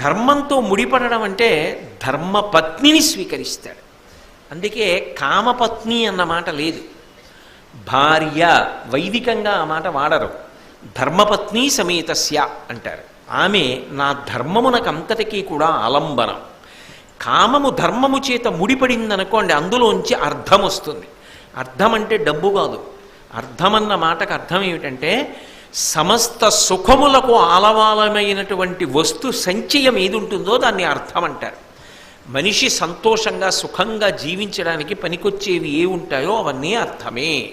ధర్మంతో ముడిపడడం అంటే ధర్మపత్నిని స్వీకరిస్తాడు. అందుకే కామపత్ని అన్న మాట లేదు. భార్య వైదికంగా ఆ మాట వాడరు. ధర్మపత్ని సమేతస్య అంటారు. ఆమె నా ధర్మమునకంతటికీ కూడా ఆలంబనం. కామము ధర్మము చేత ముడిపడిందనుకోండి అందులోంచి అర్థం వస్తుంది. అర్థం అంటే డబ్బు కాదు. అర్థమన్న మాటకు అర్థం ఏమిటంటే సమస్త సుఖములకు ఆలవాలమైనటువంటి వస్తు సంచయం ఏది ఉంటుందో దాన్ని అర్థం అంటారు మనిషి సంతోషంగా సుఖంగా జీవించడానికి పనికొచ్చేవి ఏ ఉంటాయో అవన్నీ అర్థమే.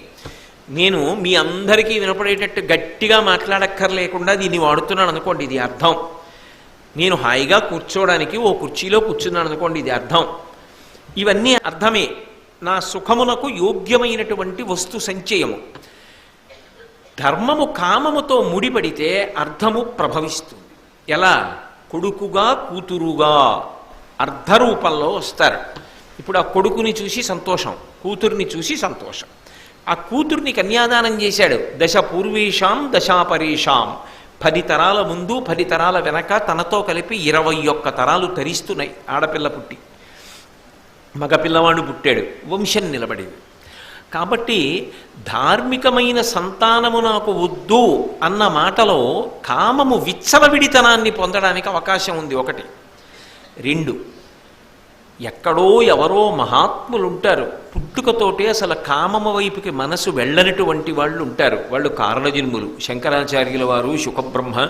నేను మీ అందరికీ వినపడేటట్టు గట్టిగా మాట్లాడక్కర్లేకుండా దీన్ని వాడుతున్నాను అనుకోండి ఇది అర్థం. నేను హాయిగా కూర్చోవడానికి ఓ కుర్చీలో కూర్చున్నాను అనుకోండి ఇది అర్థం. ఇవన్నీ అర్థమే. నా సుఖమునకు యోగ్యమైనటువంటి వస్తు సంచయము. ధర్మము కామముతో ముడిపడితే అర్థము ప్రభవిస్తుంది. ఎలా? కొడుకుగా కూతురుగా అర్ధరూపంలో వస్తారు. ఇప్పుడు ఆ కొడుకుని చూసి సంతోషం కూతుర్ని చూసి సంతోషం. ఆ కూతుర్ని కన్యాదానం చేశాడు. దశ పూర్వీషాం దశాపరేషాం. పది తరాల ముందు పది తరాల వెనక తనతో కలిపి ఇరవై ఒక్క తరాలు తరిస్తున్నాయి ఆడపిల్ల పుట్టి. మగపిల్లవాడు పుట్టాడు. వంశం నిలబడింది. కాబట్టి ధార్మికమైన సంతానము నాకు వద్దు అన్న మాటలో కామము విచ్చలవిడితనాన్ని పొందడానికి అవకాశం ఉంది ఒకటి. రెండు ఎక్కడో ఎవరో మహాత్ములు ఉంటారు పుట్టుకతోటే అసలు కామము వైపుకి మనసు వెళ్ళనటువంటి వాళ్ళు ఉంటారు. వాళ్ళు కారణజన్ములు. శంకరాచార్యుల వారు శుకబ్రహ్మ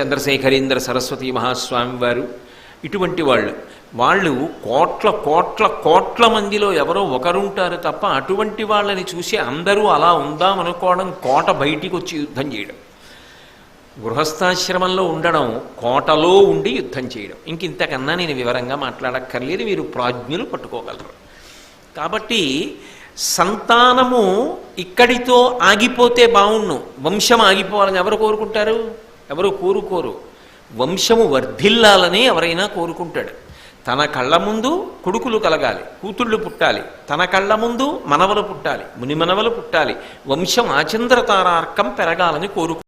చంద్రశేఖరేంద్ర సరస్వతి మహాస్వామి వారు. ఇటువంటి వాళ్ళు. వాళ్ళు కోట్ల కోట్ల కోట్ల మందిలో ఎవరో ఒకరుంటారు తప్ప అటువంటి వాళ్ళని చూసి అందరూ అలా ఉందామనుకోవడం కోట బయటికి వచ్చి యుద్ధం చేయడం. గృహస్థాశ్రమంలో ఉండడం కోటలో ఉండి యుద్ధం చేయడం. ఇంక ఇంతకన్నా నేను వివరంగా మాట్లాడక్కర్లేదు మీరు ప్రాజ్ఞులు పట్టుకోగలరు. కాబట్టి సంతానము ఇక్కడితో ఆగిపోతే బాగుండు వంశం ఆగిపోవాలని ఎవరు కోరుకుంటారు? ఎవరు కోరుకోరు? వంశము వర్ధిల్లాలని ఎవరైనా కోరుకుంటాడు. తన కళ్ళ ముందు కొడుకులు కలగాలి కూతుళ్ళు పుట్టాలి తన కళ్ళ ముందు మనవలు పుట్టాలి మునిమనవలు పుట్టాలి వంశం ఆచంద్రతారార్కం పెరగాలని కోరుకు